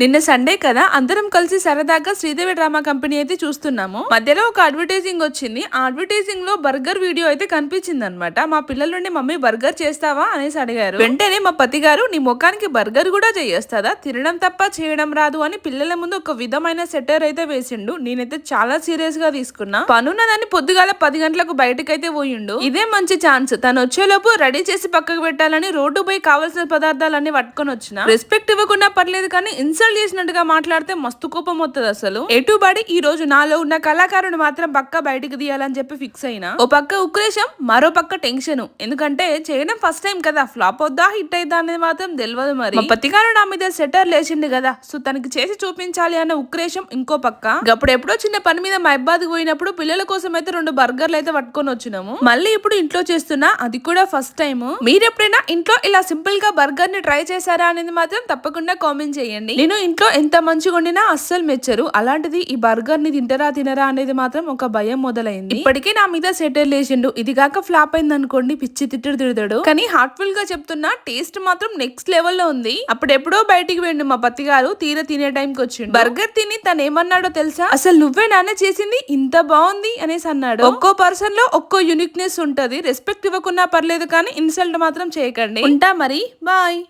నిన్న సండే కదా అందరం కలిసి సరదాగా శ్రీదేవి డ్రామా కంపెనీ అయితే చూస్తున్నాము. మధ్యలో ఒక అడ్వర్టైజింగ్ వచ్చింది. ఆ అడ్వర్టైజింగ్లో బర్గర్ వీడియో అయితే కనిపించింది అనమాట మా పిల్లల నుండి మమ్మీ బర్గర్ చేస్తావా? అనేసి అడిగారు. వెంటనే మా పతి గారు నీ ముఖానికి బర్గర్ కూడా చేయేస్తుందా? తినడం తప్ప చేయడం రాదు అని పిల్లల ముందు ఒక విధమైన సెటర్ అయితే వేసిండు. నేనైతే చాలా సీరియస్గా తీసుకున్నా పనున్నదని పొద్దుగాల పది గంటలకు బయటకైతే పోయిండు. ఇదే మంచి ఛాన్స్. తను వచ్చేలోపు రెడీ చేసి పక్కకు పెట్టాలని రోడ్డు పోయి కావాల్సిన పదార్థాలన్నీ పట్టుకొని వచ్చిన. రెస్పెక్ట్ ఇవ్వకుండా పర్లేదు కానీ ఇన్సల్ట్ చేసినట్టుగా మాట్లాడితే మస్తు కోపం వస్తుంది అసలు. ఎటుబడి ఈ రోజు నాలో ఉన్న కళాకారుడు మాత్రం పక్క బయటికి తీయాలని చెప్పి ఫిక్స్ అయినా. ఓ పక్క ఉక్రేషం మరో పక్క టెన్షన్. ఎందుకంటే చేయడం ఫస్ట్ టైం కదా ఫ్లాప్ అవుద్దా హిట్ అయిద్దా అనేది మాత్రం తెలియదు మరి. మా నా మీద సెటర్ లేచిండు కదా సో తనకి చేసి చూపించాలి అన్న ఉక్రేషం ఇంకో పక్క. అప్పుడు ఎప్పుడో చిన్న పని మీద మా పోయినప్పుడు పిల్లల కోసం అయితే రెండు బర్గర్లు అయితే పట్టుకొని వచ్చినాము. మళ్ళీ ఇప్పుడు ఇంట్లో చేస్తున్నా అది కూడా ఫస్ట్ టైం మీరు ఎప్పుడైనా ఇంట్లో ఇలా సింపుల్గా బర్గర్ని ట్రై చేశారా అనేది మాత్రం తప్పకుండా కామెంట్ చేయండి. నేను ఇంట్లో ఎంత మంచిగా వండినా అస్సలు మెచ్చరు. అలాంటిది ఈ బర్గర్ని తింటారా తినరా అనేది మాత్రం ఒక భయం మొదలైంది. ఇప్పటికే నా మీద సెటర్ లేచిండు. ఇది కాక ఫ్లాప్ అయింది అనుకోండి పిచ్చి తిట్టుడు తిడతాడు. కానీ హార్ట్ఫుల్గా చెప్తున్నా టేస్ట్ మాత్రం నెక్స్ట్ లెవెల్లో ఉంది. అప్పుడెప్పుడో బయటికి వెండు మా పత్తి గారు తీర తినే టైంకి వచ్చిండు. బర్గర్ తిని తను ఏమన్నాడో తెలుసా? అసలు నువ్వే నాన్న చేసింది ఇంత బాగుంది అనేసి అన్నాడు. ఒక్కో పర్సన్లో ఒక్కో యూనిక్నెస్ ఉంటది. రెస్పెక్ట్ ఇవ్వకున్నా పర్లేదు కానీ ఇన్సల్ట్ మాత్రం చేయకండి. ఉంటా మరి. బాయ్